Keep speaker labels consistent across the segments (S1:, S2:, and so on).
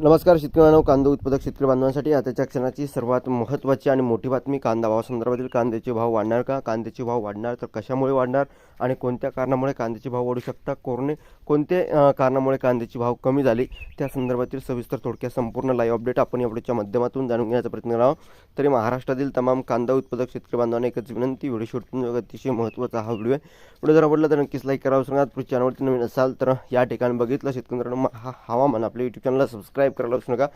S1: नमस्कार शेतकरी बांधव कांदा उत्पादक शेतकरी बांधवांसाठी आताच्या क्षणाची सर्वात महत्त्वाची आणि मोठी बातमी कांदा भावासंदर्भातील कांद्याचे भाव वाढणार का? कांद्याचे भाव वाढणार तर कशामुळे वाढणार? आणि कोणत्या कारणामुळे कांद्याचे भाव वाढू शकतात? कोरणे कोणत्या कारणामुळे कांद्याचे भाव कमी झाले? त्या संदर्भातील सविस्तर थोडक्यात संपूर्ण लाईव्ह अपडेट आपण या व्हिडिओच्या माध्यमातून जाणून घेण्याचा प्रयत्न करावा तरी महाराष्ट्रातील तमाम कांदा उत्पादक शेतकरी बांधवांना एकच विनंती व्हिडिओ शूटिंग अतिशय महत्त्वाचा हा व्हिडिओ आहे. व्हिडिओ जर आवडला तर नक्कीच लाईक करावं सांगा पुढच्या चॅनलवरती नवीन असाल तर या ठिकाणी बघितलं शेतकऱ्यांना हा हवामान आपल्या यूट्यूब चॅनलला सबस्क्राईब करायला विसरू नका.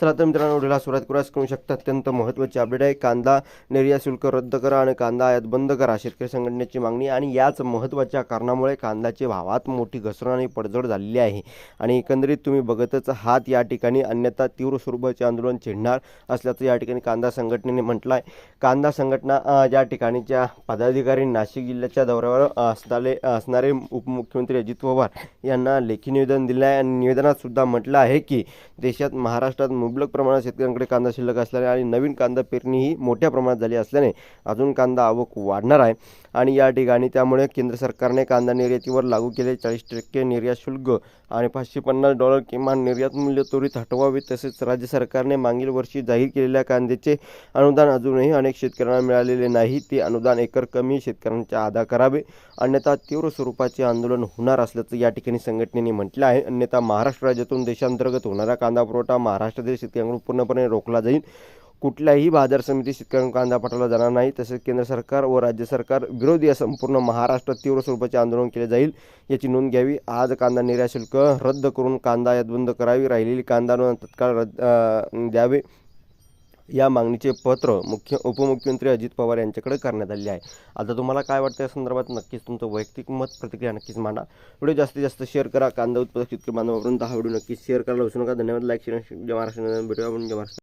S1: चला तर मित्रांनो व्हिडिओला सुरुवात करूया. करू शकता अत्यंत महत्त्वाची अपडेट आहे. कांदा निर्यात शुल्क रद्द करा आणि कांदा आयात बंद करा शेतकरी संघटनेची मागणी. आणि याच महत्त्वाच्या कारणामुळे कांद्याचे भावात मोठी घसरण आणि पडझड झालेली आहे. आणि एकंदरीत तुम्ही बघतच हात या ठिकाणी अन्यथा तीव्र स्वरूपाचे आंदोलन छेडणार असल्याचं या ठिकाणी कांदा संघटनेने म्हटलं आहे कांदा संघटना या ठिकाणीच्या पदाधिकारी नाशिक जिल्ह्याच्या दौऱ्यावर असणारे असणारे उपमुख्यमंत्री अजित पवार यांना लेखी निवेदन दिलं आहे आणि निवेदनात सुद्धा म्हटलं आहे की देशात महाराष्ट्रात मुबलक प्रमाणात शेतकऱ्यांकडे कांदा शिल्लक असल्याने आणि नवीन कांदा पेरणी ही मोठ्या प्रमाणात झाली असल्याने अजून कांदा आवक वाढणार आहे. आणि या ठिकाणी त्यामुळे केंद्र सरकारने कांदा निर्यातीवर लागू केले चाळीस टक्के निर्यात शुल्क आणि पाचशे पन्नास डॉलर किमान निर्यात मूल्य त्वरित हटवावे तसेच राज्य सरकारने मागील वर्षी जाहीर केलेल्या कांद्याचे अनुदान अजूनही अनेक शेतकऱ्यांना मिळालेले नाही. ते अनुदान एकर कमी शेतकऱ्यांच्या अदा करावे. अन्यथा तीव्र स्वरूपाचे आंदोलन होणार असल्याचं या ठिकाणी संघटनेने म्हटलं आहे. अन्यथा महाराष्ट्र राज्यातून देशांतर्गत होणारा कांदा कांदा पुरवठा महाराष्ट्रातील शेतकऱ्यांकडून पूर्णपणे रोखला जाईल. कुठल्याही बाजार समिती शेतकऱ्यांकडून कांदा पाठवला जाणार नाही. तसेच केंद्र सरकार व राज्य सरकार विरोधी या संपूर्ण महाराष्ट्रात तीव्र स्वरूपाचे आंदोलन केले जाईल याची नोंद घ्यावी. आज कांदा निर्यात शुल्क रद्द करून कांदा यात बंद करावी. राहिलेली कांदा तत्काळ रद्द द्यावे. या मागणीचे पत्र मुख्य उपमुख्यमंत्री अजित पवार यांच्याकडे करण्यात आले आहे. आता तुम्हाला काय वाटतं या संदर्भात नक्कीच तुमचं वैयक्तिक मत प्रतिक्रिया नक्कीच मांडा. व्हिडिओ जास्तीत जास्त शेअर करा. कांदा उत्पादक शेतकरी बांधवापर्यंत हा व्हिडिओ नक्कीच शेअर करायला विसरू नका धन्यवाद. लाईक शेअर जय महाराष्ट्र. भेटूया आपण जय महाराष्ट्र.